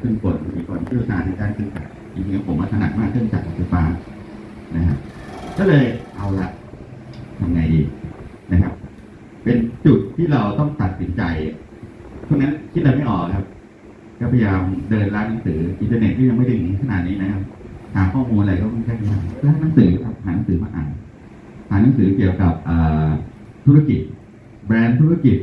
เครื่องกลมีคนเชี่ยวชาญในด้านเครื่องจักรจริงๆผมว่าถนัดมากเครื่องจักรไฟฟ้านะครับก็เลยเอาละทำไงดีนะครับ เป็นจุดที่เราต้องตัดสินใจเพราะนั้นคิดอะไรไม่ออกครับ ก็พยายามเดินร้านหนังสืออินเทอร์เน็ตที่ยังไม่ถึงขนาดนี้นะครับหาข้อมูลอะไรก็ไม่ใช่ยากร้านหนังสือครับหาหนังสือมาอ่านหาหนังสือเกี่ยวกับธุรกิจ แบรนด์ธุรกิจ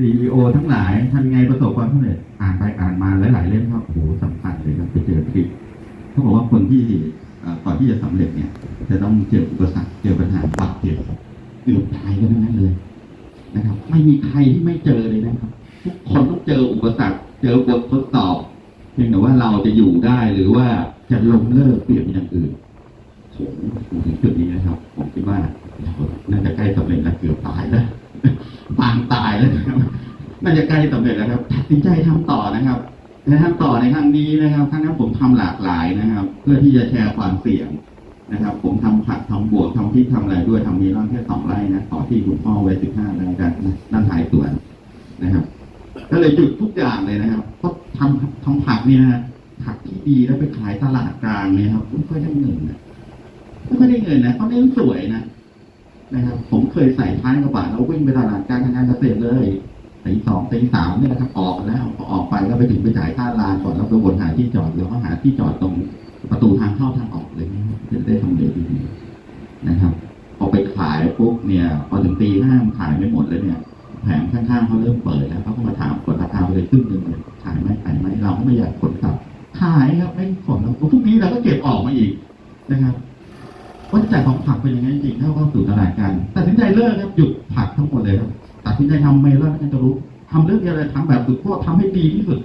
CEO ทั้งหลายทำยังไงประสบความสำเร็จอ่านไปอ่านมาหลายๆเล่มก็โอ้โหสำคัญเลยครับไปเจอคลิปเขาบอกว่าคนที่ก่อนที่จะสำเร็จเนี่ย จะต้องเจออุปสรรคเจอปัญหาบาดเจ็บเกือบตายกันทั้งนั้นเลยนะครับ ไม่มีใครที่ไม่เจอเลยนะครับ ทุกคนต้องเจออุปสรรค เจอบททดสอบเพียงแต่ว่าเราจะอยู่ได้หรือว่าจะล้มเลิกเปลี่ยนเป็นอย่างอื่น ผมถึงจุดนี้นะครับ ผมคิดว่าเราน่าจะใกล้สำเร็จแล้วเกือบตายแล้วปางตายแล้วนะครับน่าจะใกล้สำเร็จแล้วครับตัดสินใจทำต่อนะครับและทำต่อในครั้งนี้นะครับครั้งนั้นผมทำหลากหลายนะครับ เพื่อที่จะแชร์ความเสี่ยงนะครับ ผมทำผักทำบวกทำพริกทำอะไรด้วยทำเมีร่อนแค่สองไร่นะต่อที่คุณพ่อไว้สิบห้าไร่ด้านด้านท้ายสวนนะครับ ก็เลยหยุดทุกอย่างเลยนะครับเพราะทำทำผักเนี่ยนะผักที่ดีแล้วไปขายตลาดกลางเนี่ยครับไม่ค่อยได้เงินนะ ไม่ได้เงินนะเขาเน้นสวยนะนะครับ ผมเคยใส่ท้ายกระบะแล้ววิ่งไปตลาดกลางทางการเกษตรเลยตีสองตีสามเนี่ยนะครับออกแล้วพอออกไปก็ไปถึงไปจ่ายค่าลานก่อนแล้วไปวนหาที่จอดแล้วก็หาที่จอดตรงประตูทางเข้าทางออกเลยนะครับจะได้ทำเลดีๆนะครับพอไปขายปุ๊บเนี่ยพอถึงตีห้ามขายไม่หมดเลยเนี่ยแผงข้างๆเขาเริ่มเปิดแล้วเขาก็มาถามกดราคาไปเลยครึ่งหนึ่งเลยขายไหมขายไหมเราก็ไม่อยากกดกลับขายครับไม่ขนแล้วพวกนี้เราก็เก็บออกมาอีกนะครับ วัฏจักรของผักเป็นยังไงจริงถ้าเข้าสู่ตลาดกันตัดสินใจเลิกครับหยุดผักทั้งหมดเลยครับตัดสินใจทำเมลอนแอนตาลูปทำเรื่องเดียวเลยทำแบบสุดขั้วทำให้ดีที่สุด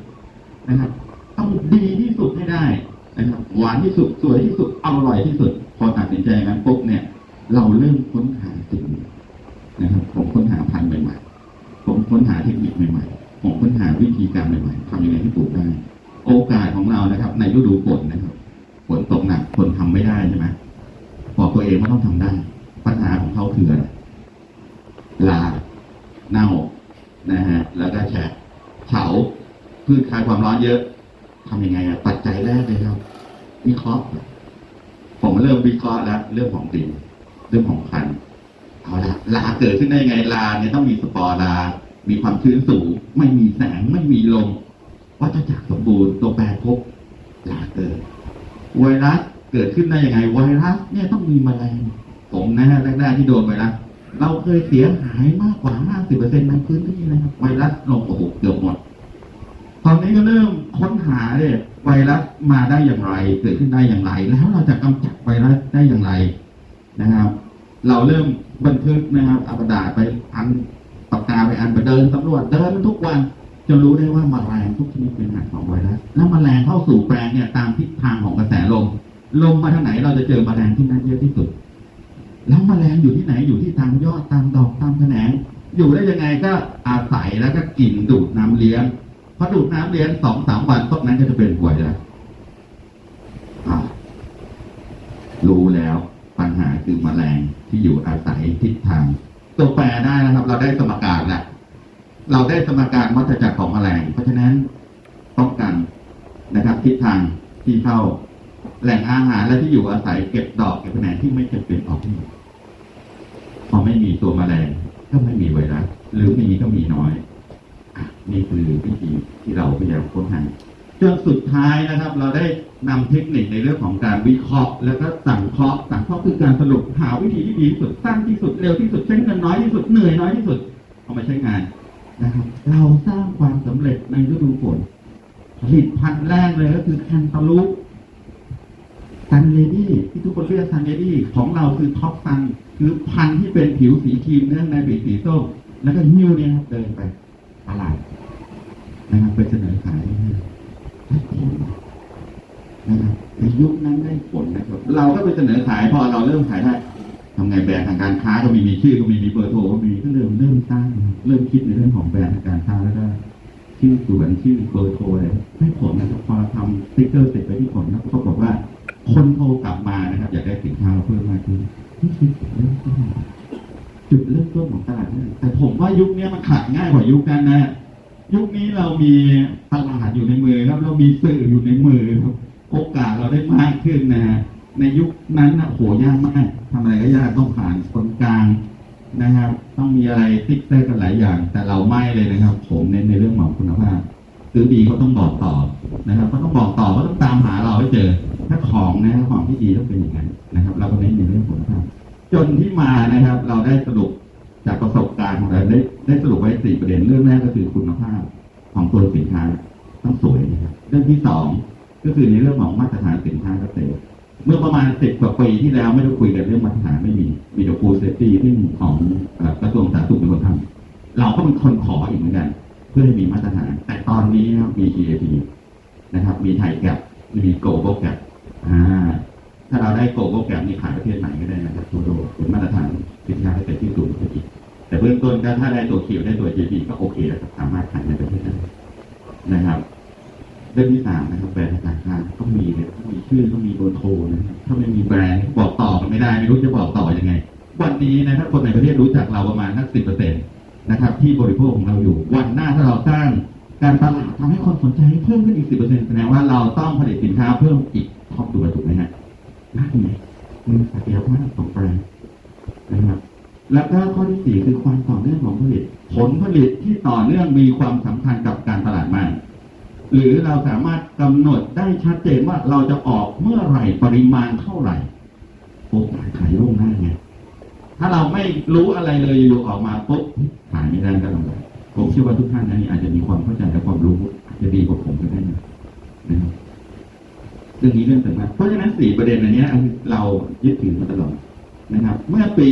นะครับ ต้องดีที่สุดให้ได้นะครับหวานที่สุดสวยที่สุดอร่อยที่สุด พอตัดสินใจงั้นปุ๊บเนี่ย เราเริ่มค้นหาสิ่งนะครับ ผมค้นหาพันธุ์ใหม่ๆผมค้นหาเทคนิคใหม่ๆผมค้นหาวิธีการใหม่ๆทำยังไงให้ปลูกได้ โอกาสของเรานะครับ ในฤดูฝนนะครับฝนตกหนักคนทำไม่ได้ใช่ไหม บอกตัวเองว่าต้องทำได้ ปัญหาของเขาคืออะไรลาเน่านะฮะแล้วก็แฉะเฉาพืชคายความร้อนเยอะทำยังไงอะปัจจัยแรกเลยครับวิเคราะห์ผมเริ่มวิเคราะห์แล้วเรื่องของดินเรื่องของพันเอาละลาเกิดขึ้นได้ยังไงลาเนี่ยต้องมีสปอร์ลา มีความชื้นสูง ไม่มีแสงไม่มีลมวัฏจักรสมบูรณ์ตัวแปรครบลาเกิดไวรัส เกิดขึ้นได้ยังไงไวรัสเนี่ยต้องมีแมลงผมนะฮะแรกๆที่โดนไวรัสเราเคยเสียหายมากกว่า 50%ในพื้นที่นะครับ ไวรัสลงโอ้โหเกือบหมด ตอนนี้ก็เริ่มค้นหาเลยไวรัสมาได้อย่างไร เกิดขึ้นได้อย่างไร แล้วเราจะกำจัดไวรัสได้อย่างไรนะครับ เราเริ่มบันทึกนะครับอากระดาไปอันปากกาไปอันไปเดินสำรวจเดินทุกวันจนรู้ได้ว่าแมลงทุกชนิดเป็นอาหารของไวรัสแล้วแมลงเข้าสู่แปลงเนี่ยตามทิศทางของกระแสลม ลมมาทางไหนเราจะเจอแมลงที่นั่นเยอะที่สุด แล้วแมลงอยู่ที่ไหนอยู่ที่ตามยอดตามดอกตามแขนง อยู่ได้ยังไงก็อาศัยแล้วก็กินดูดน้ำเลี้ยงพอดูดน้ำเลี้ยงสองสามวันพวกนั้นก็จะเป็นป่วยแล้วรู้แล้วปัญหาคือแมลงที่อยู่อาศัยทิศทาง ตัวแปรได้นะครับ เราได้สมการแล้วเราได้สมการวัฏจักรของแมลง เพราะฉะนั้นป้องกันนะครับ ทิศทางที่เข้า แหล่งอาหารและที่อยู่อาศัยเก็บดอกเก็บแขนที่ไม่จำเป็นออกให้หมดพอไม่มีตัวแมลงก็ไม่มีไวรัสหรือมีก็มีน้อยอนี่คือวิธีที่เราพยายามค้นหาจนสุดท้ายนะครับ เราได้นำเทคนิคในเรื่องของการวิเคราะห์ แล้วก็สั่งเคราะห์สั่งเคราะห์คือการสรุปหาวิธีที่ดีที่สุดสั้นที่สุดเร็วที่สุดใช้เงินน้อยที่สุดเหนื่อยน้อยที่สุดเอามาใช้งานนะครับ เราสร้างความสำเร็จในฤดูฝนผลิตภัณฑ์แรกเลยก็คือแคนตาลูป ซันเลดี้ที่ทุกคนเรียกซันเลดี้ของเราคือท็อปซันคือพันที่เป็นผิวสีครีมเนื้องในป็นสีส้มแล้วก็หิ้วเนี่ยครับเดินไปตลาดนะครับไปเสนอขายได้ผลนะครับในยุคนั้นได้ผลนะครับ เราก็ไปเสนอขายพอเราเริ่มขายได้ทำไงแบรนด์ทางการค้าก็มีมีชื่อก็มีมีเบอร์โทรก็มีก็เริ่มเริ่มสร้างเริ่มคิดในเรื่องของแบรนด์ทางการค้าแล้วก็ชื่อสวนชื่อเบอร์โทรอะไรให้ผลนะครับพอทำสติ๊กเกอร์เสร็จไปที่ผลนะก็บอกว่า คนโทรกลับมานะครับ อยากได้สินค้าเราเพิ่มมากขึ้นนี่คือจุดเริ่มต้นจุดเริ่มต้นของตลาดนี่แต่ผมว่ายุคนี้มันขายง่ายกว่ายุคนั้นนะ ยุคนี้เรามีตลาดอยู่ในมือครับ เรามีสื่ออยู่ในมือครับโอกาสเราได้มากขึ้นนะฮะในยุคนั้นนะโหยากมากทำอะไรก็ยากต้องผ่านคนกลางนะครับ ต้องมีอะไรติ๊กเตอร์กันหลายอย่าง แต่เราไม่เลยนะครับ ผมเน้นในเรื่องของคุณภาพ ซื้อดีเขาต้องบอกต่อนะครับเขาต้องบอกต่อเขาต้องตามหาเราให้เจอ ถ้าของนะถ้าของที่ดีต้องเป็นอย่างนั้นนะครับ เราก็เน้นในเรื่องคุณภาพจนที่มานะครับ เราได้สรุปจากประสบการณ์ของเราได้ได้สรุปไว้สี่ประเด็นเรื่องแรกก็คือคุณภาพของตัวสินค้าต้องสวยนะครับ เรื่องที่สองก็คือในเรื่องของมาตรฐานสินค้าเกษตรเมื่อประมาณสิบกว่าปีที่แล้วไม่ได้คุยกันเรื่องมาตรฐานไม่มีมีแต่ฟูเซฟตี้ที่ของกระทรวงสาธารณสุขเป็นคนทำเราก็เป็นคนขออีกเหมือนกัน พื่อให้มีมาตรฐาน แต่ตอนนี้นะครับมี GAP นะครับ มีไทยแกปมีโกลบอลแกปอ่าถ้าเราได้โกลบอลแกรมนี่ขายประเทศไหนก็ได้นะครับทั่วโลกเป็นมาตรฐานสินค้าเกษตรที่สูงขึ้นอีกแต่เบื้องต้นก็ถ้าได้ตัวเขียวได้ตัว GP ก็โอเคแล้วครับสามารถขายในประเทศได้นะครับเรื่องที่สามนะครับแบรนด์ธนาคารต้องมีเลยต้องมีชื่อต้องมีเบอร์โทรนะถ้าไม่มีแบรนด์บอกต่อกันไม่ได้ไม่รู้จะบอกต่อยังไง วันนี้นะถ้าคนในประเทศรู้จักเราประมาณสักสิบเปอร์เซ็นต์ นะครับ ที่บริโภคของเราอยู่ วันหน้าถ้าเราสร้างการตลาดทำให้คนสนใจเพิ่มขึ้นอีกสิบเปอร์เซ็นต์แสดงว่าเราต้องผลิตสินค้าเพิ่มอีกท็อปตัวถูกไหมฮะนั่นไงคือศักยภาพของแบรนด์นะครับ แล้วก็ข้อที่สี่คือความต่อเนื่องของผลิต ผลผลิตที่ต่อเนื่องมีความสำคัญกับการตลาดมาก หรือเราสามารถกำหนดได้ชัดเจนว่าเราจะออกเมื่อไหร่ปริมาณเท่าไหร่โอกาสขายล่วงหน้าไง ถ้าเราไม่รู้อะไรเลยอยู่ออกมาปุ๊บขายไม่ได้ก็ลำบากผมเชื่อว่าทุกท่านนั้นอาจจะมีความเข้าใจและความรู้อาจจะดีกว่าผมก็ได้นะนะครับเรื่องนี้เรื่องสำคัญเพราะฉะนั้นสี่ประเด็นอันนี้เรายึดถือมาตลอดนะครับ เมื่อปี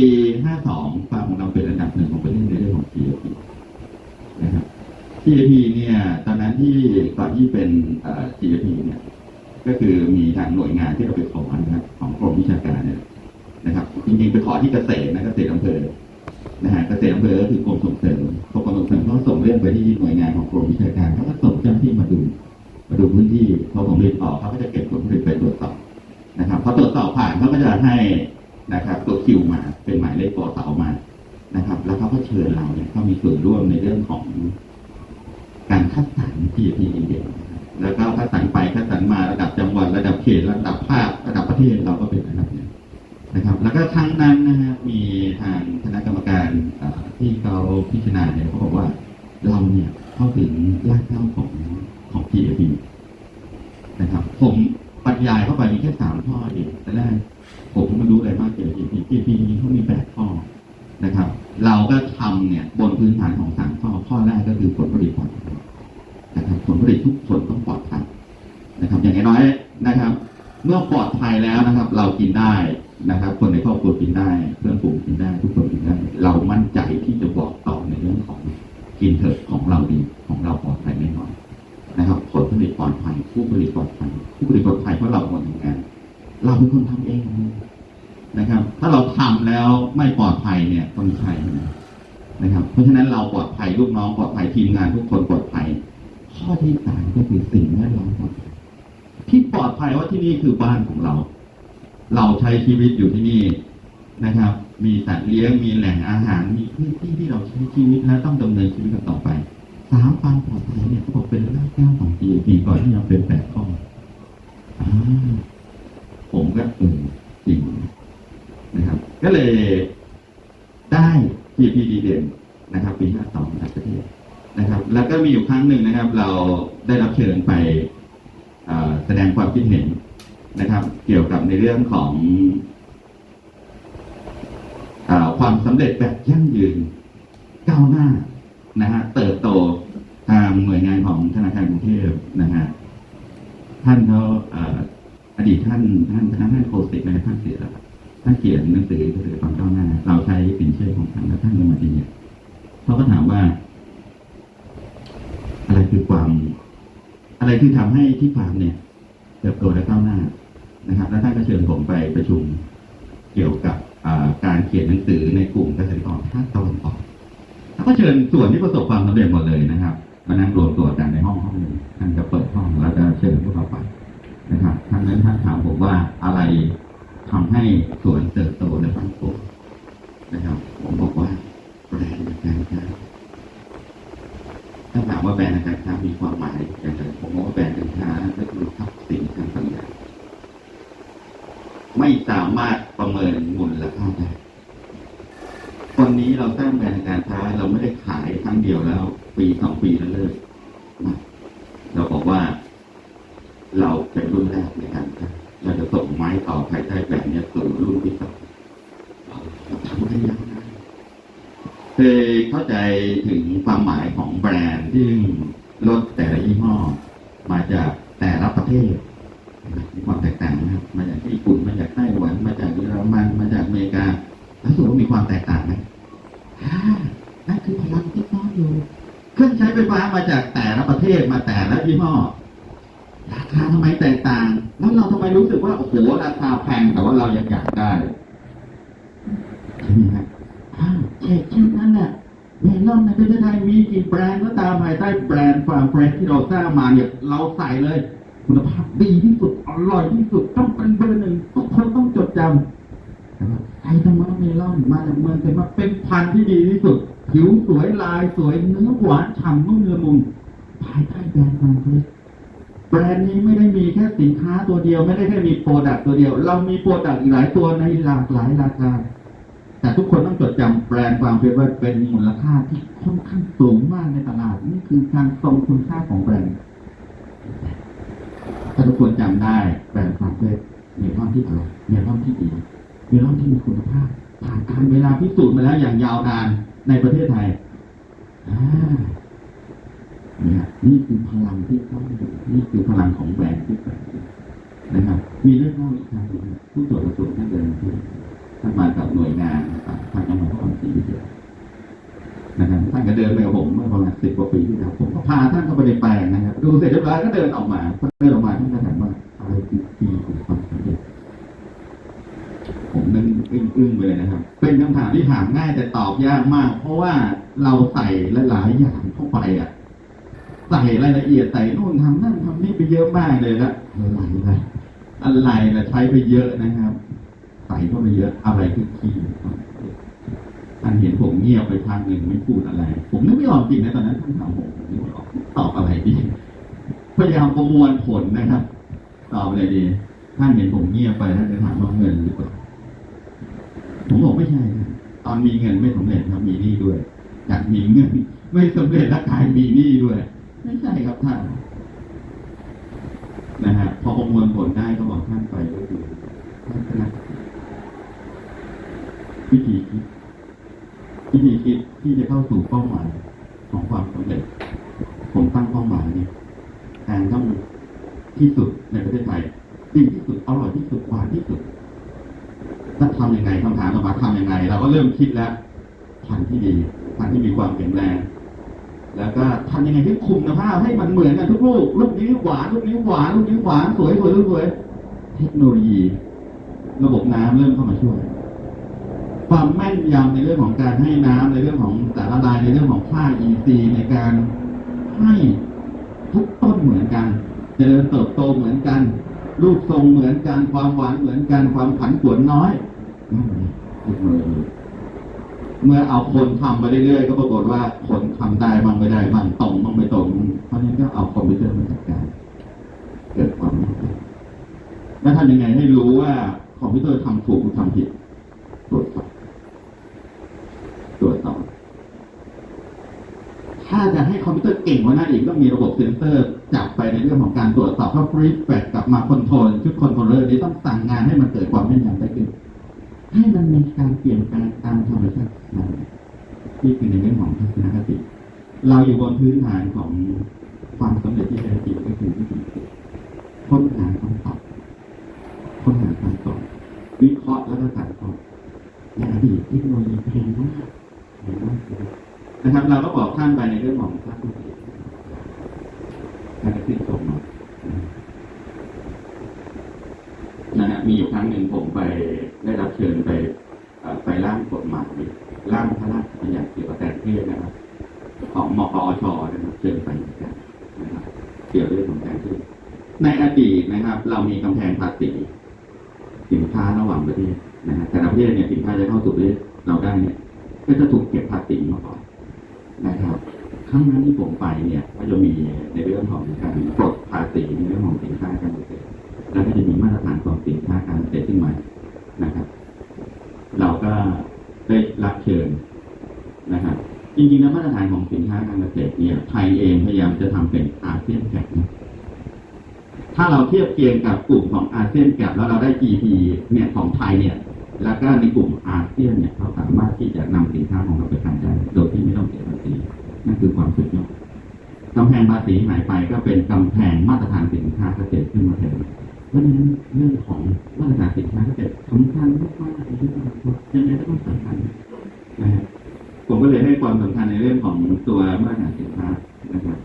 52ฟาร์มของเราเป็นอันดับหนึ่งของประเทศในเรื่องของ GAP นะครับ GAP เนี่ย ตอนนั้นที่ก่อนที่เป็นเอ่อ GAP เนี่ย ก็คือมีทางหน่วยงานที่เราไปขอนะครับของกรมวิชาการเนี่ย นะครับจริงๆไปขอที่เกษตรนะเกษตรอำเภอนะฮะเกษตรอำเภอก็คือกรมส่งเสริมกรมส่งเสริมเขาส่งเรื่องไปที่หน่วยงานของกรมวิชาการเขาก็ส่งเจ้าหน้าที่มาดู มาดูพื้นที่พอผมเรียนออกเขาก็จะเก็บผลผลิตไปตรวจสอบนะครับพอตรวจสอบผ่านเขาก็จะให้นะครับตัวคิวมาเป็นหมายเลขปอเสามานะครับ แล้วเขาก็เชิญเราเนี่ยเขามีส่วนร่วมในเรื่องของ การคัดสรร GP ดีเด่นนะครับแล้วก็คัดสรรไปคัดสรรมาระดับจังหวัดระดับเขตระดับภาคระดับประเทศเราก็เป็นระดับหนึ่ง นะครับ แล้วก็ครั้งนั้นนะฮะมีทางคณะกรรมการที่เขาพิจารณาเนี่ยเขาบอกว่าเราเนี่ยเข้าถึงรากเหง้าของของ GAP นะครับ ผมบรรยายเข้าไปมีแค่สามข้อเองแต่แรกผมไม่รู้อะไรมากเกี่ยวกับ GAP GAP จริงๆเขามีแปดข้อนะครับ เราก็ทำเนี่ยบนพื้นฐานของสามข้อข้อแรกก็คือผลผลิตปลอดภัยนะครับผลผลิตทุกส่วนต้องปลอดภัยนะครับ อย่างน้อยๆนะครับ เมื่อปลอดภัยแล้วนะครับ เรากินได้ นะครับ คนในครอบครัวกินได้เพื่อนฝูงกินได้ ทุกคนกินได้ เรามั่นใจที่จะบอกต่อในเรื่องของกินเถอะของเราดีของเราปลอดภัยแน่นอนนะครับผลผลิตปลอดภัยผู้ผลิตปลอดภัยผู้ผลิตปลอดภัยเพราะเราคนทำงาน เราเป็นคนทำเองนะครับ ถ้าเราทำแล้วไม่ปลอดภัยเนี่ยต้องใช่นะครับ เพราะฉะนั้นเราปลอดภัยลูกน้องปลอดภัยทีมงานทุกคนปลอดภัย ข้อที่สามก็คือสิ่งแวดล้อมปลอดภัยที่ปลอดภัยว่าที่นี่คือบ้านของเรา เราใช้ชีวิตอยู่ที่นี่นะครับ มีสัตว์เลี้ยง มีแหล่งอาหาร มีพื้นที่ที่เราใช้ชีวิตและต้องดำเนินชีวิตกันต่อไป สามความปลอดภัยเนี่ยเขาบอกเป็นรากเหง้าของ GAP ก่อนที่จะเป็นแปดข้ออผมก็เออจริงนะครับ ก็เลยได้ GAP ดีเด่นนะครับปี52ในประเทศนะครับ แล้วก็มีอยู่ครั้งหนึ่งนะครับ เราได้รับเชิญไปแสดงความคิดเห็น นะครับ เกี่ยวกับในเรื่องของอความสำเร็จแบบยั่งยืนก้าวหน้านะฮะเติบโตทางหน่วยงานของธนาคารกรุงเทพนะฮะท่านเขาอดีตท่านท่านท่านโคสิกในท่านเสียแล้วท่านเขียนหนังสือเกษตรกรก้าวหน้า เราใช้สินเชื่อของท่านแล้วท่านก็มาทีเนี่ยเขาก็ถามว่า อะไรคือความ อะไรคือทำให้ที่ฟาร์มเนี่ยเติบโตและก้าวหน้า นะครับ แล้วท่านก็เชิญผมไปประชุมเกี่ยวกับการเขียนหนังสือในกลุ่มเกษตรกรภาคตะวันออกแล้วก็เชิญส่วนที่ประสบความสำเร็จหมดเลยนะครับมานั่งรวมตัวกันในห้องห้องหนึ่งท่านจะเปิดห้องแล้วจะเชิญพวกเราไปนะครับท่านนั้นท่านถามผมว่าอะไรทำให้สวนเติบโตและฟังโตนะครับ ผมบอกว่าแบรนด์การค้าถ้าถามว่าแบรนด์การค้ามีความหมายอย่างไรผมบอกว่าแบรนด์การค้าก็คือทรัพย์สินทางปัญญา ไม่สามารถประเมินมูลค่าได้วันนี้เราสร้างแบรนด์การค้าเราไม่ได้ขายครั้งเดียวแล้ว ปีสองปีแล้วเลิกเราบอกว่า เราเป็นรุ่นแรกในการค้าเราจะส่งไม้ต่อภายใต้แบรนด์นี้สู่รุ่นที่สองเราทำได้ยาวนานเคยเข้าใจถึงความหมายของแบรนด์ที่รถแต่ละยี่ห้อ มาจากแต่ละประเทศ มีความแตกต่างนะครับ มาจากญี่ปุ่นมาจากไต้หวัน มาจากเยอรมันมาจากอเมริกาแล้วสุดว่ามีความแตกต่างไหมอ่านั่นคือพลังที่ซ่อนอยู่ เครื่องใช้ไฟฟ้ามาจากแต่ละประเทศมาแต่ละยี่ห้อราคาทำไมแตกต่าง แล้วเราทำไมรู้สึกว่าโอ้โหราคาแพงแต่ว่าเรายังอยากได้ใช่ไหมครับอ้าวแค่แค่นั้นแหละเมลอนในประเทศไทยมีกี่แบรนด์ก็ตามภายใต้แบรนด์ฟาร์มเฟรชที่เราสร้างมาเนี่ยเราใส่เลย คุณภาพดีที่สุดอร่อยที่สุดต้องเป็นเบอร์หนึ่งทุกคนต้องจดจำไอ้ธรรมะเมลอนมาจากเมืองเซมาเป็นพันธุ์ที่ดีที่สุด ผิวสวยลายสวยเนื้อหวานฉ่ำนุ่มละมุนภายใต้แบรนด์ฟาร์มเฟรชแบรนด์นี้ไม่ได้มีแค่สินค้าตัวเดียว ไม่ได้แค่มีโปรดักต์ตัวเดียว เรามีโปรดักต์อีกหลายตัวในหลากหลายราคาแต่ทุกคนต้องจดจำแบรนด์ความเป็นว่าเป็นมูลค่าที่ค่อนข้างสูงมากในตลาด นี่คือการทรงคุณค่าของแบรนด์ ถ้าทุกคนจำได้แบรนด์ความเป็นเมลอนที่อร่อยเมลอนที่ดีเมลอนที่มีคุณภาพผ่านการเวลาพิสูจน์มาแล้วอย่างยาวนานในประเทศไทยอ่าเนี่ยนี่คือพลังที่ซ่อนอยู่นี่คือพลังของแบรนด์ที่แฝงอยู่นะครับ มีเรื่องเล่าอีกครั้งหนึงผู้ตรวจประสบท่านเดินที่ท่านมากับหน่วยงานนะครับทางจังหวัดนครศรีธรรมรา นะครับท่านก็เดินไปกับผมเมื่อประมาณสิบกว่าปีที่แล้วผมก็พาท่านเข้าไปในแปลงนะครับดูเสร็จเรียบร้อยก็เดินออกมาเดินออกมาท่านก็ถามว่าอะไรคือคีย์ของความสำเร็จผมนึกอึ้งๆไปเลยนะครับ เป็นคำถามที่ถามง่ายแต่ตอบยากมาก เพราะว่าเราใส่หลายๆอย่างเข้าไปอะใส่รายละเอียดใส่นู่นทำนั่นทำนี่ไปเยอะมากเลยละอะไรนะอะไรนะใช้ไปเยอะนะครับ ใส่เข้าไปเยอะอะไรคือคีย์ของ ท่านเห็นผมเงียบไปพักหนึ่งไม่พูดอะไร ผมนึกไม่ออกจริงนะตอนนั้นท่านถามผมนึกไม่ออกตอบอะไรดีพยายามประมวลผลนะครับ ตอบอะไรดี ท่านเห็นผมเงียบไปท่านจะถามว่าเงินหรือเปล่าผมบอกไม่ใช่นะตอนมีเงินไม่สำเร็จครับมีหนี้ด้วยอยากมีเงิน ไม่สำเร็จแล้วกลายมีหนี้ด้วย ไม่ใช่ครับท่านนะฮะพอประมวลผลได้ก็บอกท่านไปก็คือท่านนะวิธีคิด วิธีคิดที่จะเข้าสู่เป้าหมายของความสำเร็จ ผมตั้งเป้าหมายเนี่ยแทนต้องที่สุดในประเทศไทยดีที่สุดอร่อยที่สุดหวานที่สุดถ้าทำยังไงคำถามออกมาทำยังไง เราก็เริ่มคิดแล้วพันที่ดีพันที่มีความแข็งแรง แล้วก็ทำยังไงให้คุมคุณภาพให้มันเหมือนกันทุกลูกลูกนี้หวานลูกนี้หวานลูกนี้หวานสวยสวยสวยสวยเทคโนโลยี ระบบน้ำเริ่มเข้ามาช่วย ความแม่นยำในเรื่องของการให้น้ำในเรื่องของสารละลายในเรื่องของค่า EC ในการให้ทุกต้นเหมือนกันเจริญเติบโตเหมือนกัน รูปทรงเหมือนกัน ความหวานเหมือนกัน ความผันผวนน้อยเทคโนโลยีเมื่อเอาคนทำไปเรื่อยๆ ก็ปรากฏว่าคนทำได้บ้างไม่ได้บ้างตรงบ้างไม่ตรงเพราะนั้นก็เอาคอมพิวเตอร์มาจัดการ เกิดความมั่นใจแล้วทำยังไงให้รู้ว่าคอมพิวเตอร์ทำถูกหรือทำผิดตรวจสอบ ตรวจสอบ ถ้าจะให้คอมพิวเตอร์เก่งกว่านั้นอีกต้องมีระบบเซ็นเซอร์จับไปในเรื่องของการตรวจสอบถ้าฟรีแบกกลับมาคอนโทรลชุดคอนโทรลเลอร์นี้ต้องสั่งงานให้มันเกิดความแม่นยำได้ขึ้นให้มันมีการเปลี่ยนแปลงตามธรรมชาตินั่นแหละที่คือในเรื่องของทัศนคติเราอยู่บนพื้นฐานของความสำเร็จที่แท้จริงก็คือวิธีค้นหาคำตอบค้นหาคำตอบวิเคราะห์แล้วก็ถ่ายทอดในอดีตเทคโนโลยีแพงมากแพงมาก นะครับ เราก็บอกท่านไปในเรื่องของทัศนคติการกระติดส่งมานะฮะมีอยู่ครั้งหนึ่งผมไปได้รับเชิญไปไปร่างกฎหมายร่างพระราชบัญญัติเกี่ยวกับการเพศนะครับ ของมกอชนะครับเชิญไปนกันนะครับเกี่ยวเรื่องของการเพศในอดีตนะครับ เรามีกำแพงภาษีสินค้าระหว่างประเทศนะฮะแต่ละประเทศเนี่ยสินค้าจะเข้าสู่ประเทศเราได้เนี่ยก็จะถูกเก็บภาษีมาก่อน นะครับครั้งนั้นที่ผมไปเนี่ยก็จะมีในเรื่องของการปลดภาษีในเรื่องของสินค้าการเกษตรแล้วก็จะมีมาตรฐานของสินค้าการเกษตรขึ้นมานะครับ เราก็ได้รับเชิญนะครับจริงๆแล้วมาตรฐานของสินค้าการเกษตรเนี่ยไทยเองพยายามจะทำเป็นอาเซียนแกนะถ้าเราเทียบเคียงกับกลุ่มของอาเซียนแกรแล้วเราได้ GP เนี่ยของไทยเนี่ย แล้วก็ในกลุ่มอาเซียนเนี่ยเขาสามารถที่จะนำสินค้าของเราไปขายได้โดยที่ไม่ต้องเสียภาษีนั่นคือความสุดยอดกำแพงภาษีหายไปก็เป็นกำแพงมาตรฐานสินค้าเกษตรขึ้นมาแทนเพราะฉะนั้นเรื่องของมาตรฐานสินค้าเกษตรสำคัญมากๆในที่เรายังไงก็ต้องสำคัญนะฮะผมก็เลยให้ความสำคัญในเรื่องของตัวมาตรฐานสินค้านะครับ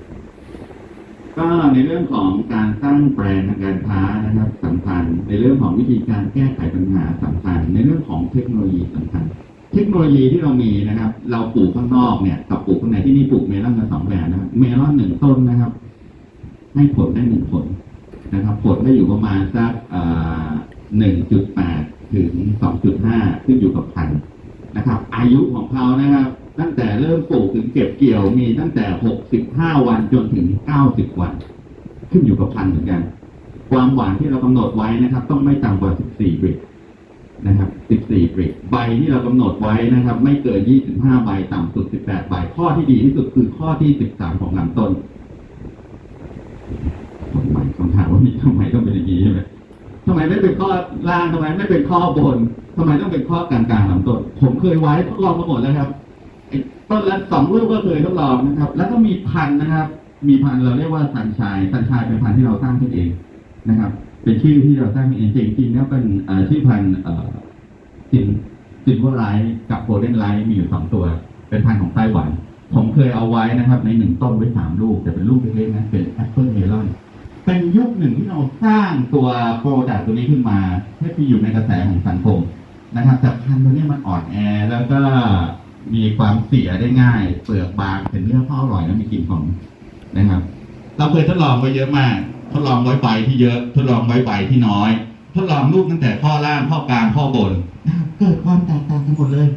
ก็ในเรื่องของการสร้างแบรนด์ทางการค้านะครับสำคัญ ในเรื่องของวิธีการแก้ไขปัญหาสำคัญ ในเรื่องของเทคโนโลยีสำคัญ เทคโนโลยีที่เรามีนะครับ เราปลูกข้างนอกเนี่ยกับปลูกข้างในที่นี่ปลูกเมลอนกันสองแบบนะครับเมลอนหนึ่งต้นนะครับ ให้ผลได้หนึ่งผลนะครับ ผลได้อยู่ประมาณสักหนึ่งจุดแปดถึงสองจุดห้าขึ้นอยู่กับพันธุ์นะครับ อายุของเขานะครับ ตั้งแต่เริ่มปลูกถึงเก็บเกี่ยวมีตั้งแต่หกสิบห้าวันจนถึงเก้าสิบวัน ขึ้นอยู่กับพันธุ์เหมือนกัน ความหวานที่เรากำหนดไว้นะครับ ต้องไม่ต่ำกว่า14บริกนะครับ14บริกใบที่เรากำหนดไว้นะครับ ไม่เกิน25ใบต่ำสุด18ใบข้อที่ดีที่สุดคือข้อที่13ของลำต้นทำไมคำถามว่ามีทำไมต้องเป็นอย่างนี้ใช่ไหมทำไมไม่เป็นข้อล่างทำไมไม่เป็นข้อบนทำไมต้องเป็นข้อกลางๆลำต้น ผมเคยไว้ทดลองมาหมดแล้วครับ ต้นละสองลูกก็เคยทดลองนะครับ แล้วก็มีพันนะครับ มีพันเราเรียกว่าสันชายสันชายเป็นพันที่เราสร้างขึ้นเองนะครับ เป็นชื่อที่เราสร้างขึ้นเองจริงๆแล้วเป็นชื่อพันธุ์เอ่อซินซินวอร์ไลท์กับโกลเด้นไลท์มีอยู่สองตัว เป็นพันของไต้หวัน ผมเคยเอาไว้นะครับ ในหนึ่งต้นไว้สามลูกแต่เป็นลูกเล็กๆนะเป็นแอปเปิลเมลอนเป็นยุคหนึ่งที่เราสร้างตัวโปรดักต์ตัวนี้ขึ้นมาให้ไปอยู่ในกระแสของสังคมนะครับแต่พันตัวนี้มันอ่อนแอแล้วก็ มีความเสียได้ง่าย เปลือกบางเป็นเนื้อพ่ออร่อยแล้วมีกลิ่นหอมนะครับ เราเคยทดลองไว้เยอะมาก ทดลองไว้ใบที่เยอะ ทดลองไว้ใบที่น้อย ทดลองลูกตั้งแต่ข้อล่างข้อกลางข้อบนเกิดความแตกต่างกันหมดเลย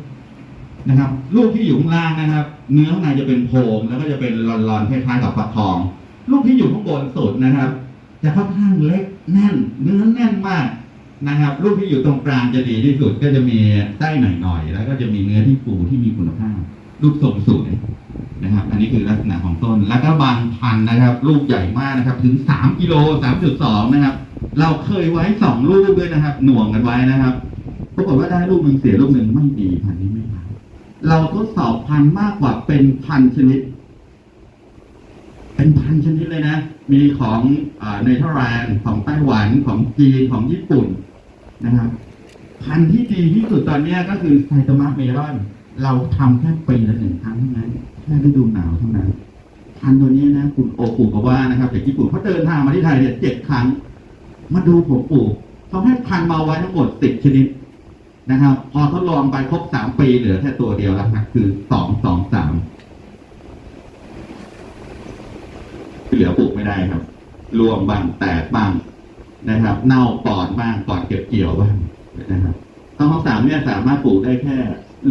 นะครับ ลูกที่อยู่ข้างล่างนะครับ เนื้อข้างในจะเป็นโพรงแล้วก็จะเป็นรอนๆคล้ายๆกับฟักทอง ลูกที่อยู่ข้างบนสุดนะครับ จะค่อนข้างเล็กแน่น เนื้อแน่นมาก นะครับลูกที่อยู่ตรงกลางจะดีที่สุดก็จะมีไส้หน่อยๆแล้วก็จะมีเนื้อที่ฟูที่มีคุณภาพ รูปทรงสวยนะครับ อันนี้คือลักษณะของต้น แล้วก็บางพันนะครับ ลูกใหญ่มากนะครับ ถึงสามกิโลสามจุดสองนะครับ เราเคยไว้สองลูกด้วยนะครับ หน่วงกันไว้นะครับปรากฏว่าได้ลูกหนึ่งเสียลูกหนึ่งไม่ดีพันนี้ไม่ได้เราทดสอบพันมากกว่าเป็นพันชนิด เป็นพันชนิดเลยนะ มีของเนเธอร์แลนด์ของไต้หวันของจีนของญี่ปุ่น นะครับพันธุ์ที่ดีที่สุดตอนนี้ก็คือไซตามะเมลอน เราทำแค่ปีละหนึ่งครั้งเท่านั้นแค่ฤดูหนาวเท่านั้นพันธุ์ตัวนี้นะคุณโอคุกว่านะครับจากญี่ปุ่นเขาเดินทางมาที่ไทยเนี่ยเจ็ดครั้ง มาดูผมปลูกเขาให้พันธุ์มาไว้ทั้งหมดสิบชนิดนะครับ พอทดลองไปครบสามปีเหลือแค่ตัวเดียวแล้วครับคือสองสองสามเหลือปลูกไม่ได้ครับ รวมบ้างแตกบ้าง นะครับ เน่าปอดบ้างก่อนเก็บเกี่ยวบ้างนะครับต้องของสามเนี่ยสามารถปลูกได้แค่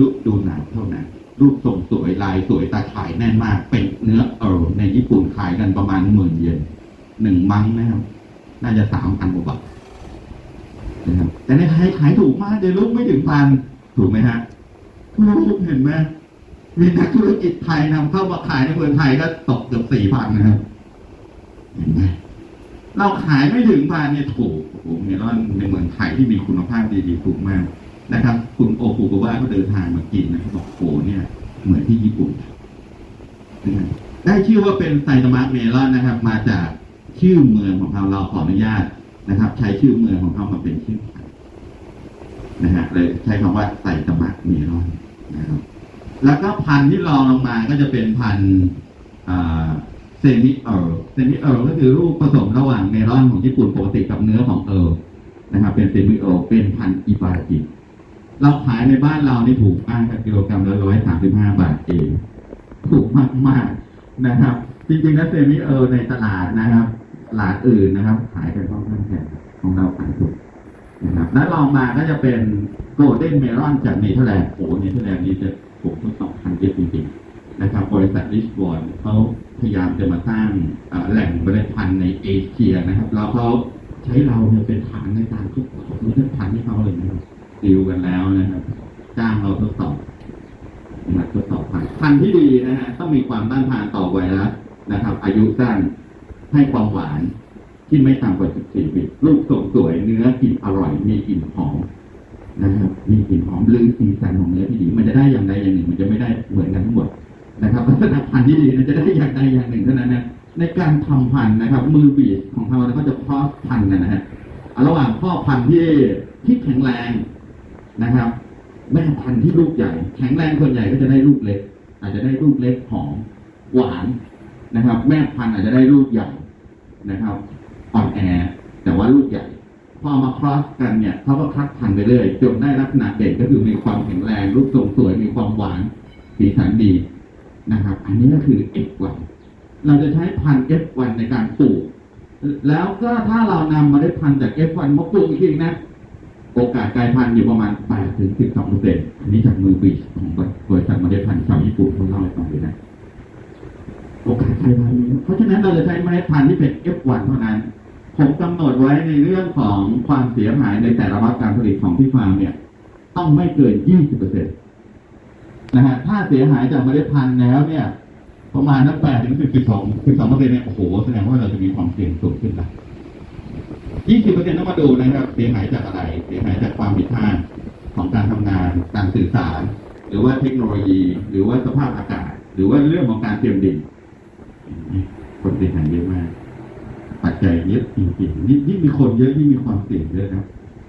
ฤดูหนาวเท่านั้นรูปทรงสวยลายสวยตาข่ายแน่นมาก เป็นเนื้อเออในญี่ปุ่นขายกันประมาณหมื่นเยนหนึ่งมังนะครับ น่าจะสามพันกว่าบาทนะครับแต่ในไทยขายถูกมากเลยลูกไม่ถึงพันถูกไหมฮะลูกเห็นไหมมีนักธุรกิจไทยนำเข้ามาขายในเมืองไทยก็ตกเกือบสี่พันนะครับเห็นไหม เราขายไม่ถึงพันเนี่ยถูกโอ้โหเมลอนในเมืองไทยที่มีคุณภาพดีๆถูกมากนะครับ คุณโอคุกว่าเขาเดินทางมากินนะเขาบอกโอ้เนี่ย เหมือนที่ญี่ปุ่นนะได้ชื่อว่าเป็นไซตามะเมลอนนะครับ มาจากชื่อเมืองของเขาเราขออนุญาตนะครับ ใช้ชื่อเมืองของเขามาเป็นชื่อนะฮะเลยใช้คำว่าไซตามะเมลอนนะครับ แล้วก็พันธุ์ที่รองลงมาก็จะเป็นพันธุ์ เซมิเออร์เซมิเออร์ก็คือรูปผสมระหว่างเมลอนของญี่ปุ่นปกติกับเนื้อของเออร์นะครับเป็นเซมิเออร์เป็นพันอิบารากิเราขายในบ้านเรานี่ถูกมากครับกิโลกรัมละร้อยสามสิบห้าบาทเองถูกมากมากนะครับ จริงๆแล้วเซมิเออร์ในตลาดนะครับตลาดอื่นนะครับ ขายกันค่อนข้างแพงของเราขายถูกนะครับแล้วลองมาก็จะเป็นโกลเด้นเมลอนจากเนเธอร์แลนด์โอ้เนเธอร์แลนด์นี่จะปลูกทั้งสองพันเยอะจริงๆ นะครับบริษัทริชบอนเขาพยายามจะมาสร้างแหล่งเมล็ดพันธุ์ในเอเชียนะครับแล้วเขาใช้เราเนี่ยเป็นฐานในการทุกเมล็ดพันธุ์ให้เขาเลยนะครับดิวกันแล้วนะครับจ้างเราทดสอบนะครับทดสอบพันธุ์พันที่ดีนะฮะต้องมีความต้านทานต่อไวรัสนะครับ อายุสั้นให้ความหวานที่ไม่ต่ำกว่า 14ปีลูกทรงสวยเนื้อกลิ่นอร่อยมีกลิ่นหอมนะครับมีกลิ่นหอมลือสีสันของเนื้อที่ดี มันจะได้อย่างใดอย่างหนึ่ง มันจะไม่ได้เหมือนกันทั้งหมด นะครับลักษณะพันธุ์ที่ดีมันจะได้อย่างใดอย่างหนึ่งเท่านั้นนะในการทำพันธุ์นะครับ มือบีดของเราเนี่ยก็จะเพาะพันธุ์นะฮะระหว่างพ่อพันธุ์ที่ที่แข็งแรงนะครับแม่พันธุ์ที่ลูกใหญ่ แข็งแรงส่วนใหญ่ก็จะได้ลูกเล็ก อาจจะได้ลูกเล็กหอมหวานนะครับ แม่พันธุ์อาจจะได้ลูกใหญ่นะครับอ่อนแอแต่ว่าลูกใหญ่พอเอมาครอสกันเนี่ยเขาก็คัดพันธุ์ไปเรื่อยจนได้ลักษณะเด่นก็คือมีความแข็งแรงรูปทรงสวยมีความหวานสีสันดี นะครับ อันนี้ก็คือ F1 เราจะใช้พันธุ์ F1 ในการปลูก แล้วก็ถ้าเรานำมาได้พันธุ์จาก F1 มาปลูกอีกทีนะโอกาสกลายพันธุ์อยู่ประมาณ8ถึง12เปอร์เซ็นต์อันนี้จากมือบีชของบริษัทมล็ดพันธุ์ชาวญี่ปุ่นเขาเล่าให้ฟังเลยนะโอกาสกลายพันธุ์เพราะฉะนั้นเราจะใช้เมล็ดพันธุ์ที่เป็น F1 เท่านั้น ผมกำหนดไว้ในเรื่องของความเสียหายในแต่ละรอบการผลิตของที่ฟาร์มเนี่ย ต้องไม่เกิน 20เปอร์เซ็นต์ นะฮะถ้าเสียหายจากเมล็ดพันธุ์แล้วเนี่ย ประมาณนักแปดถึงสิบสิบสองสิบสองเปอร์เซ็นต์เนี่ยโอ้โหแสดงว่าเราจะมีความเสี่ยงสูงขึ้นละยี่สิบเปอร์เซ็นต์ต้องมาดูนะครับ เสียหายจากอะไร เสียหายจากความผิดพลาดของการทำงานการสื่อสาร หรือว่าเทคโนโลยี หรือว่าสภาพอากาศ หรือว่าเรื่องของการเตรียมดินคนเสียหายเยอะมากปัจจัยเยอะจริงๆยิ่งมีคนเยอะยิ่งมีความเสี่ยงเยอะนะครับ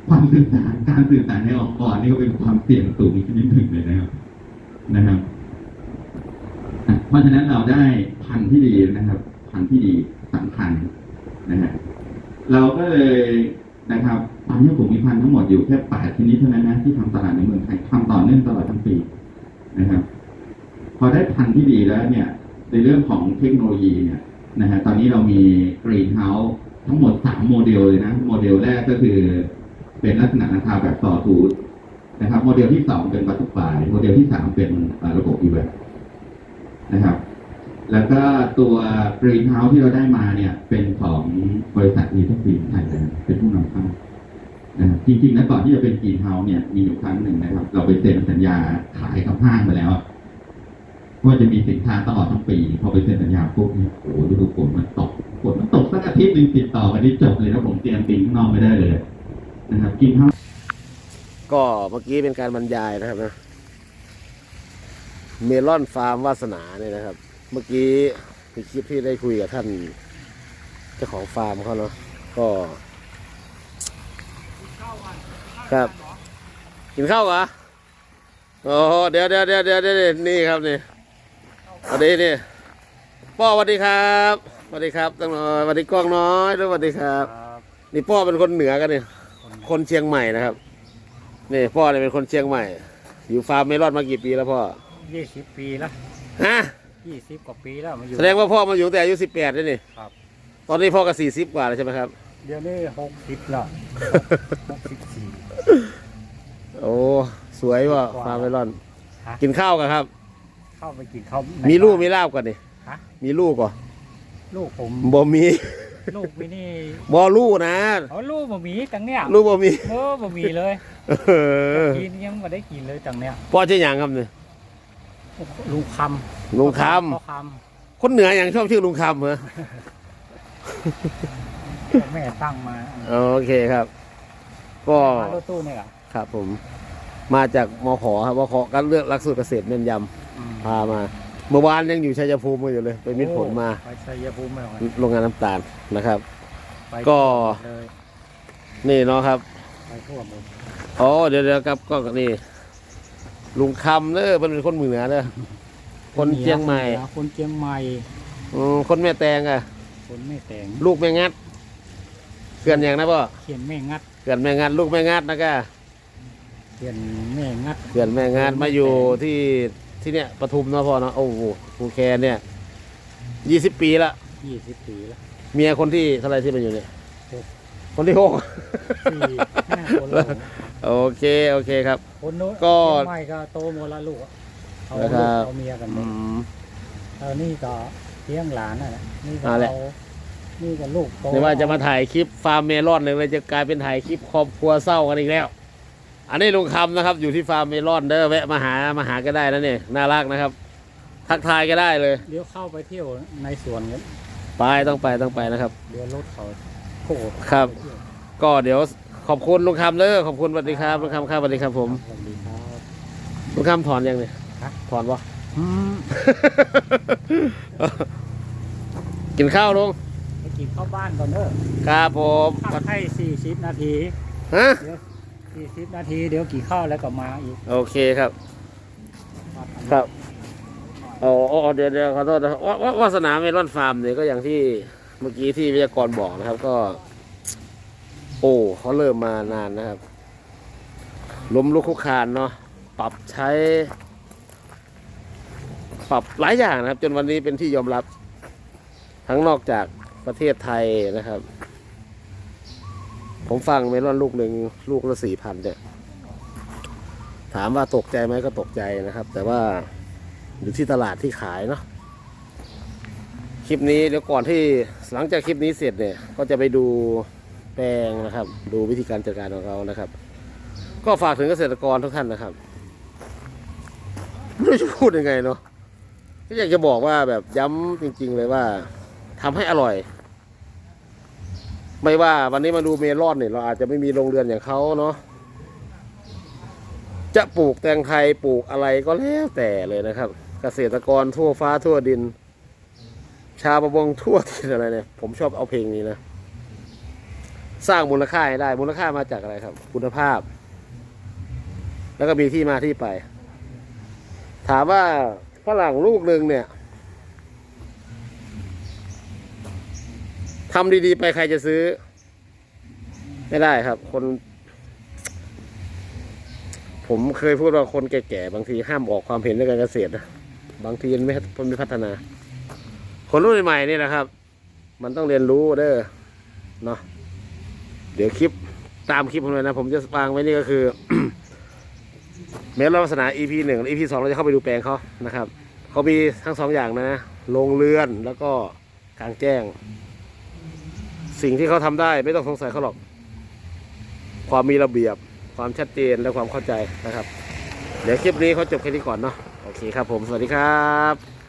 ความสื่อสารการสื่อสารในองค์กรนี่ก็เป็นความเสี่ยงสูงอีกชนิดหนึ่งเลยนะครับ นะครับเพราะฉะนั้นเราได้พันธุ์ที่ดีนะครับ พันธุ์ที่ดีสำคัญนะฮะเราก็เลยนะครับตอนนี้ผมมีพันธุ์ทั้งหมดอยู่แค่แปดชนิดเท่านั้นนะที่ทำตลาดในเมืองไทยทำต่อเนื่องตลอดทั้งปีนะครับ พอได้พันธุ์ที่ดีแล้วเนี่ย ในเรื่องของเทคโนโลยีเนี่ยนะฮะตอนนี้เรามีกรีนเฮาส์ทั้งหมดสามโมเดลเลยนะ โมเดลแรกก็คือ เป็นลักษณะราคาแบบต่อทู นะครับ โมเดลที่สองเป็นบัตตุฟาย โมเดลที่สามเป็นระบบอีเวนนะครับ แล้วก็ตัวกรีนเฮาส์ที่เราได้มาเนี่ย เป็นของบริษัทนีทัฟินไทยแลนด์เป็นผู้นำเข้านะครับจริงๆแล้วก่อนที่จะเป็นกรีนเฮาส์เนี่ยมีอยู่ครั้งหนึ่งนะครับ เราไปเซ็นสัญญาขายกับห้างไปแล้วว่าจะมีสินค้าตลอดทั้งปี พอไปเซ็นสัญญาปุ๊บเนี่ยโอ้โหดูฝนมันตกฝนมันตกสักอาทิตย์หนึ่งติดต่อกันนี่จบเลยนะผมเตรียมปีนข้างนอกไม่ได้เลยนะครับกินข้าว ก็เมื่อกี้เป็นการบรรยายนะครับนะเมลอนฟาร์มวาสนาเนี่ยนะครับ เมื่อกี้มีคลิปที่ได้คุยกับท่านเจ้าของฟาร์มเขาเนาะก็ครับ กินข้าวเหรอโอ้โหเดี๋ยวเดี๋ยวเดี๋ยวเดี๋ยวเดี๋ยวนี่ครับนี่สวัสดีนี่ป้อสวัสดีครับสวัสดีครับตั้งหน่อยสวัสดีกล้องน้อยด้วยสวัสดีครับ นี่พ่อเป็นคนเหนือกันนี่คนเชียงใหม่นะครับ นี่พ่อเนี่ยเป็นคนเชียงใหม่ อยู่ฟาร์มเมลอนมากี่ปีแล้วพ่อยี่สิบปีแล้วฮะยี่สิบกว่าปีแล้วมาอยู่ แสดงว่าพ่อมาอยู่ตั้งแต่อายุสิบแปดนี่นี่ครับ ตอนนี้พ่อก็สี่สิบกว่าแล้วใช่ไหมครับ เดี๋ยวนี้หกสิบแล้วหกสิบสี่ โอ้สวยว่ะฟาร์มเมลอน ฮะ กินข้าวกันครับ เข้าไปกินข้าวมีลูกมีลาบกันนี่ฮะ มีลูกก่อลูกผมบ่มี ลูกวินี่บ่ลูกนะเอาลูกบะหมี่ตังเนี้ยลูกบ่มีเออบะหมี่เลยเออกินยังไม่ได้กินเลยตังเนี้ยพ่อชื่ออย่างครับเนี่ยลุงคำลุงคพ่อคำคนเหนืออย่างชอบชื่อลุงคำเหรอำพ่อแม่ตั้งมาโอเคครับ ก็มารถตู้เนี่ยเหรอครับผมมาจากมขครับมขการเลือกหลักสูตรเกษตรแม่นยอืมำพามา เมื่อวานยังอยู่ชัยภูมิอยู่เลยไปมิดผลมาไปชัยภูมิไม่ไหวโรงงานน้ำตาลนะครับ ไปก็เลยนี่เนาะครับ ไปทั่วหมดอ๋อเดี๋ยวเดี๋ยวครับก็นี่ ลุงคำเนอะมันเป็นคนเหนือเนอะคนเชียงใหม่คนเชียงใหม่อืมคนแม่แตงอะคนไม่แต่งลูกแม่งัดเกลื่อนอย่างนะพ่อเขียนแม่งัดเกลื่อนแม่งัด ลูกแม่งัดนะก้าเขียนแม่งัดเกลื่อนแม่งัดมาอยู่ที่ ที่เนี่ยปทุมเนาะพ่อเนาะโอ้โหภูแคนเนี่ยยี่สิบปีละยี่สิบปีแล้วเมียคนที่เท่าไหรที่มันอยู่เนี่ยหกคนที่หก สี่ห้าคนแล้วโอเคโอเคครับ คนโน้นก็เชียงใหม่ก็โตหมดละลูกอะเอานะคลูรักบเอาเมียกันหมอืดม เอานี่ก็เลี้ยงหลานน่ะนะนี่ก็เอาแหละ เอานี่ก็ลูกโตไม่ว่าจะมาถ่ายคลิปฟาร์มเมลอนเลยจะกลายเป็นถ่ายคลิปครอบครัวเศร้ากันอีกแล้ว อันนี้ลุงคำนะครับ อยู่ที่ฟาร์มเมลอนเด้อแวะมาหามาหาก็ได้นะเนี่ยน่ารักนะครับ ทักทายก็ได้เลย เดี๋ยวเข้าไปเที่ยวในสวนกันไปต้องไปต้องไปนะครับ เดี๋ยวรถเขาโค้งครับ ก็เดี๋ยวขอบคุณลุงคำเด้อขอบคุณสวัสดีครับลุงคำครับสวัสดีครับผมสวัสดีครับ ลุงคำถอนยังเนี่ยครับถอนปะอืมกินข้าวลุงไปกินข้าวบ้านก่อนเด้อครับผมข้าวให้สี่สิบนาทีฮะ เดี๋ยว สี่สิบนาทีเดี๋ยวกี่ข้าวแล้วก็มาอีกโอเคครับ ครับอ๋ออ๋อเดี๋ยวเดี๋ยวขอโทษนะครับว่าว่าวาสนาเมลอนฟาร์มเนี่ยก็อย่างที่เมื่อกี้ที่วิทยากรบอกนะครับก็ โอ้เขาเริ่มมานานนะครับ ล้มลุกคลุกคลานเนาะปรับใช้ ปรับหลายอย่างนะครับ จนวันนี้เป็นที่ยอมรับ ทั้งนอกจากประเทศไทยนะครับ ผมฟังเมลอนลูกหนึ่งลูกละสี่พันเนี่ยถามว่าตกใจไหมก็ตกใจนะครับ แต่ว่าอยู่ที่ตลาดที่ขายเนาะคลิปนี้เดี๋ยวก่อนที่หลังจากคลิปนี้เสร็จเนี่ย ก็จะไปดูแปลงนะครับ ดูวิธีการจัดการของเรานะครับ ก็ฝากถึงเกษตรกรทุกท่านนะครับไม่รู้จะพูดยังไงเนาะก็อยากจะบอกว่าแบบย้ำจริง ๆ เลยว่าทำให้อร่อย ไม่ว่าวันนี้มาดูเมลอนเนี่ยเราอาจจะไม่มีโรงเรือนอย่างเขาเนาะจะปลูกแตงไทยปลูกอะไรก็แล้วแต่เลยนะครับ เกษตรกรทั่วฟ้าทั่วดิน ชาวประมงทั่วทิศอะไรเนี่ย ผมชอบเอาเพลงนี้นะ สร้างมูลค่าให้ได้มูลค่ามาจากอะไรครับ คุณภาพ แล้วก็มีที่มาที่ไป ถามว่าฝรั่งลูกหนึ่งเนี่ย ทำดีๆ ไปใครจะซื้อ ไม่ได้ครับ คน ผมเคยพูดว่าคนแก่ๆบางทีห้ามออกความเห็นในการเกษตรนะบางทีมันไม่มันไม่พัฒนา คนรุ่นใหม่นี่นะครับ มันต้องเรียนรู้เด้อเนาะเดี๋ยวคลิปตามคลิปผมเลยนะ ผมจะวางไว้นี่ก็คือเมลลักษณะ EP หนึ่ง EP สองเราจะเข้าไปดูแปลงเขานะครับ เขามีทั้งสองอย่างนะโรงเรือนแล้วก็กลางแจ้ง สิ่งที่เขาทำได้ไม่ต้องสงสัยเขาหรอก ความมีระเบียบ ความชัดเจนและความเข้าใจนะครับ เดี๋ยวคลิปนี้เขาจบแค่นี้ก่อนเนาะโอเคครับผมสวัสดีครับ